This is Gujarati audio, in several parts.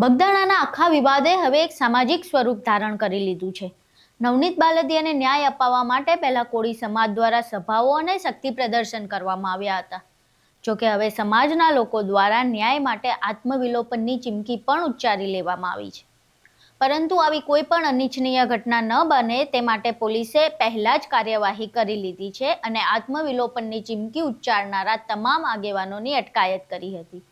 બગદાણાના આખા વિવાદે હવે એક સામાજિક સ્વરૂપ ધારણ કરી લીધું છે. નવનીત બાલદીયાને ન્યાય અપાવવા માટે પહેલા કોળી સમાજ દ્વારા સભાઓ અને શક્તિ પ્રદર્શન કરવામાં આવ્યા હતા. જોકે હવે સમાજના લોકો દ્વારા ન્યાય માટે આત્મવિલોપનની ચીમકી પણ ઉચ્ચારી લેવામાં આવી છે. પરંતુ આવી કોઈ પણ અનિચ્છનીય ઘટના ન બને તે માટે પોલીસે પહેલા જ કાર્યવાહી કરી લીધી છે અને આત્મવિલોપનની ચીમકી ઉચ્ચારનારા તમામ આગેવાનોની અટકાયત કરી હતી.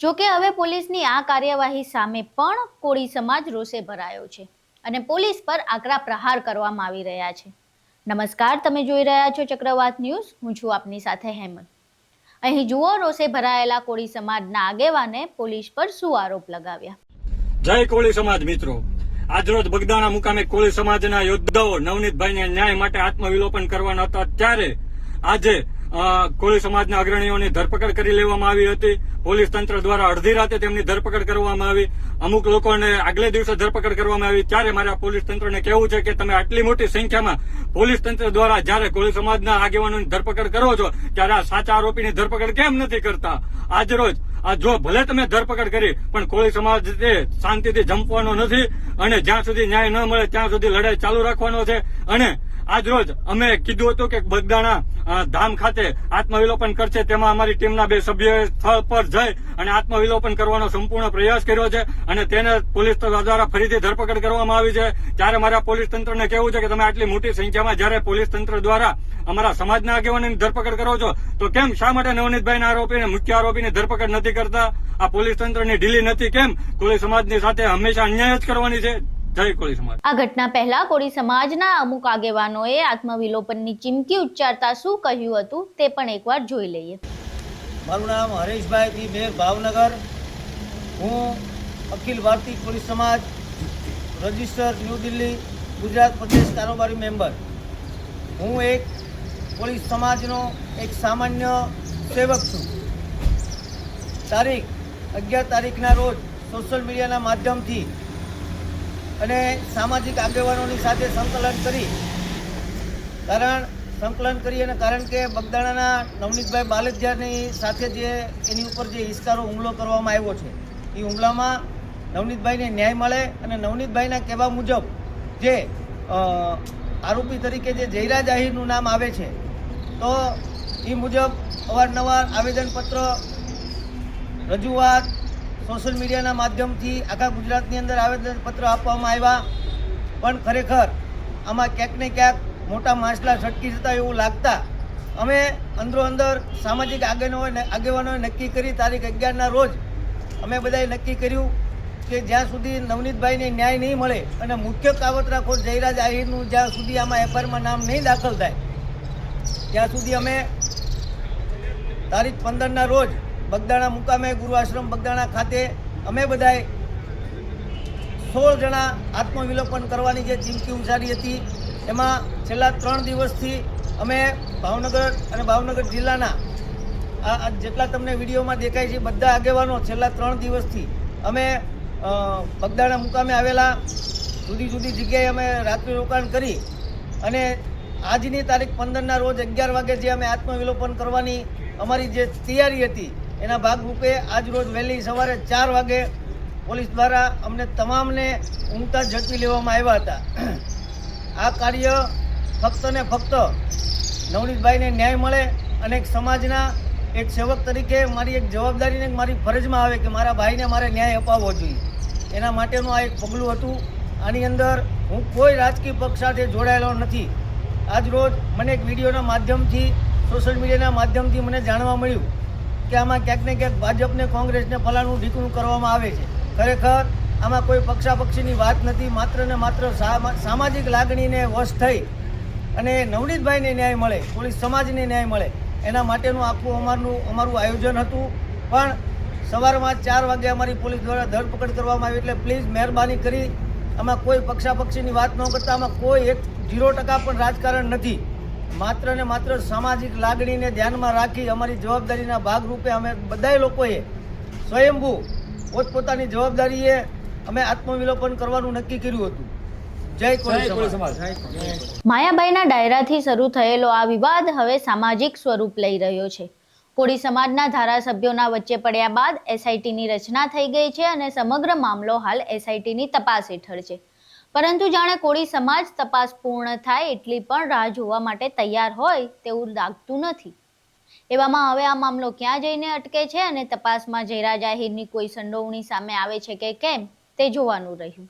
જોકે હવે પોલીસની આ કાર્યવાહી સામે પણ કોળી સમાજ રોષે ભરાયો છે અને પોલીસ પર આકરા પ્રહાર કરવામાં આવી રહ્યા છે. નમસ્કાર, તમે જોઈ રહ્યા છો ચક્રવાત ન્યૂઝ. હું છું આપની સાથે હેમંત. અહીં જુઓ, રોષે ભરાયેલા કોળી સમાજના આગેવાને પોલીસ પર શું આરોપ લગાવ્યા? જય કોળી સમાજ મિત્રો. આજરોજ બગદાણા મુકામે કોળી સમાજના યોદ્ધાઓ નવનીતભાઈને ન્યાય માટે આત્મવિલોપન કરવાના હતા. ત્યારે આજે કોળી સમાજના અગ્રણીઓની ધરપકડ કરી લેવામાં આવી હતી. પોલીસ તંત્ર દ્વારા અડધી રાતે તેમની ધરપકડ કરવામાં આવી. અમુક લોકોને આગલે દિવસે ધરપકડ કરવામાં આવી. ત્યારે મારે પોલીસ તંત્રને કહેવું છે કે તમે આટલી મોટી સંખ્યામાં પોલીસ તંત્ર દ્વારા જ્યારે કોળી સમાજના આગેવાનોની ધરપકડ કરો છો, ત્યારે આ સાચા આરોપીની ધરપકડ કેમ નથી કરતા? આજરોજ આ જો ભલે તમે ધરપકડ કરી, પણ કોળી સમાજ તે શાંતિથી જંપવાનો નથી અને જ્યાં સુધી ન્યાય ન મળે, ત્યાં સુધી લડાઈ ચાલુ રાખવાનો છે. અને આજ રોજ અમે કીધું હતું કે બગદાણા ધામ ખાતે આત્મવિલોપન કરશે. તેમાં અમારી ટીમના બે સભ્યોએ સ્થળ પર જઈ અને આત્મવિલોપન કરવાનો સંપૂર્ણ પ્રયાસ કર્યો છે અને તેને પોલીસ દ્વારા ફરીથી ધરપકડ કરવામાં આવી છે. ત્યારે મારા પોલીસ તંત્રને કહેવું છે કે તમે આટલી મોટી સંખ્યામાં જ્યારે પોલીસ તંત્ર દ્વારા અમારા સમાજના આગેવાનોની ધરપકડ કરો છો, તો કેમ શા માટે નવનીતભાઈના આરોપીને, મુખ્ય આરોપીની ધરપકડ નથી કરતા? આ પોલીસ તંત્રની ઢીલી નથી કેમ? કોળી સમાજની સાથે હંમેશા અન્યાય જ કરવાની છે. આ ઘટના પહેલા કોળી સમાજના અમુક આગેવાનોએ આત્મવિલોપનની ચીમકી ઉચ્ચારતા શું કહ્યું હતું તે પણ એકવાર જોઈ લઈએ. મારું નામ હરેશભાઈ પી મેર ભાવનગર. હું અખિલ ભારતીય પોલીસ સમાજ રજિસ્ટર ન્યૂ દિલ્હી ગુજરાત પ્રદેશ કારોબારી મેમ્બર. હું એક પોલીસ સમાજનો એક સામાન્ય સેવક છું. તારીખ અગિયાર તારીખના રોજ સોશિયલ મીડિયાના માધ્યમથી અને સામાજિક આગેવાનોની સાથે સંકલન કરી. કારણ સંકલન કરી અને કારણ કે બગદાણાના નવનીતભાઈ બાલદિયાની સાથે જે એની ઉપર જે હિસ્કારો હુમલો કરવામાં આવ્યો છે, એ હુમલામાં નવનીતભાઈને ન્યાય મળે અને નવનીતભાઈના કહેવા મુજબ જે આરોપી તરીકે જે જયરાજ આહિરનું નામ આવે છે, તો એ મુજબ અવારનવાર આવેદનપત્ર, રજૂઆત સોશિયલ મીડિયાના માધ્યમથી આખા ગુજરાતની અંદર આવેદનપત્ર આપવામાં આવ્યા. પણ ખરેખર આમાં ક્યાંક ને ક્યાંક મોટા માછલા છટકી જતા એવું લાગતા. અમે અંદરો અંદર સામાજિક આગેવાનો આગેવાનોએ નક્કી કરી તારીખ અગિયારના રોજ અમે બધાએ નક્કી કર્યું કે જ્યાં સુધી નવનીતભાઈને ન્યાય નહીં મળે અને મુખ્ય કાવતરાખોર જયરાજ આહિરનું જ્યાં સુધી આમાં એફઆઈઆરમાં નામ નહીં દાખલ થાય, ત્યાં સુધી અમે તારીખ પંદરના રોજ બગદાણા મુકામે ગુરુ આશ્રમ બગદાણા ખાતે અમે બધાએ સોળ જણા આત્મવિલોપન કરવાની જે ચીમકી ઉચ્ચારી હતી, એમાં છેલ્લા ત્રણ દિવસથી અમે ભાવનગર અને ભાવનગર જિલ્લાના આ જેટલા તમને વિડીયોમાં દેખાય છે, બધા આગેવાનો છેલ્લા ત્રણ દિવસથી અમે બગદાણા મુકામે આવેલા. જુદી જુદી જગ્યાએ અમે રાત્રિ રોકાણ કરી અને આજની તારીખ પંદરના રોજ અગિયાર વાગે જે અમે આત્મવિલોપન કરવાની અમારી જે તૈયારી હતી એના ભાગરૂપે આજ રોજ વહેલી સવારે ચાર વાગે પોલીસ દ્વારા અમને તમામને ઊંઘતા ઝડપી લેવામાં આવ્યા હતા. આ કાર્ય ફક્ત ને ફક્ત નવનીતભાઈને ન્યાય મળે અને એક સમાજના એક સેવક તરીકે મારી એક જવાબદારીને મારી ફરજમાં આવે કે મારા ભાઈને મારે ન્યાય અપાવવો જોઈએ. એના માટેનું આ એક પગલું હતું. આની અંદર હું કોઈ રાજકીય પક્ષ સાથે જોડાયેલો નથી. આજ રોજ મને એક વિડીયોના માધ્યમથી, સોશિયલ મીડિયાના માધ્યમથી મને જાણવા મળ્યું. કે આમાં ક્યાંક ને ક્યાંક ભાજપને, કોંગ્રેસને ફલાણું ઢીકણું કરવામાં આવે છે. ખરેખર, આમાં કોઈ પક્ષાપક્ષીની વાત નથી, માત્ર ને માત્ર સામા- સામાજિક લાગણીને વશ થઈ અને નવનીતભાઈને ન્યાય મળે, પોલીસ સમાજને ન્યાય મળે, એના માટેનું આખું અમારનું, અમારું આયોજન હતું. પણ સવારમાં ચાર વાગે અમારી પોલીસ દ્વારા ધરપકડ કરવામાં આવી એટલે પ્લીઝ મહેરબાની કરી. આમાં કોઈ પક્ષાપક્ષીની વાત ન કરતા, આમાં કોઈ એક, ઝીરો ટકા પણ રાજકારણ નથી. માત્ર ને માત્ર સામાજિક લાગણીને ધ્યાનમાં રાખી અમારી જવાબદારીના ભાગરૂપે અમે બધાય લોકોએ સ્વયંભૂ પોતપોતાની જવાબદારીએ અમે આત્મવિલોપન કરવાનું નક્કી કર્યું હતું. જય કોળી સમાજ. માયાબાઈના ડાયરાથી શરૂ થયેલો આ વિવાદ હવે સામાજિક સ્વરૂપ લઈ રહ્યો છે. કોળી સમાજના ધારાસભ્યોના વચ્ચે પડ્યા બાદ એસઆઈટીની રચના થઈ ગઈ છે અને સમગ્ર મામલો હાલ એસઆઈટીની તપાસ હેઠળ છે. પરંતુ જાણે કોળી સમાજ તપાસ પૂર્ણ થાય એટલી પણ રાહ જોવા માટે તૈયાર હોય તેવું લાગતું નથી. એવામાં હવે આ મામલો ક્યાં જઈને અટકે છે અને તપાસમાં જયરા જાહેરની કોઈ સંડોવણી સામે આવે છે કે કેમ, તે જોવાનું રહ્યું.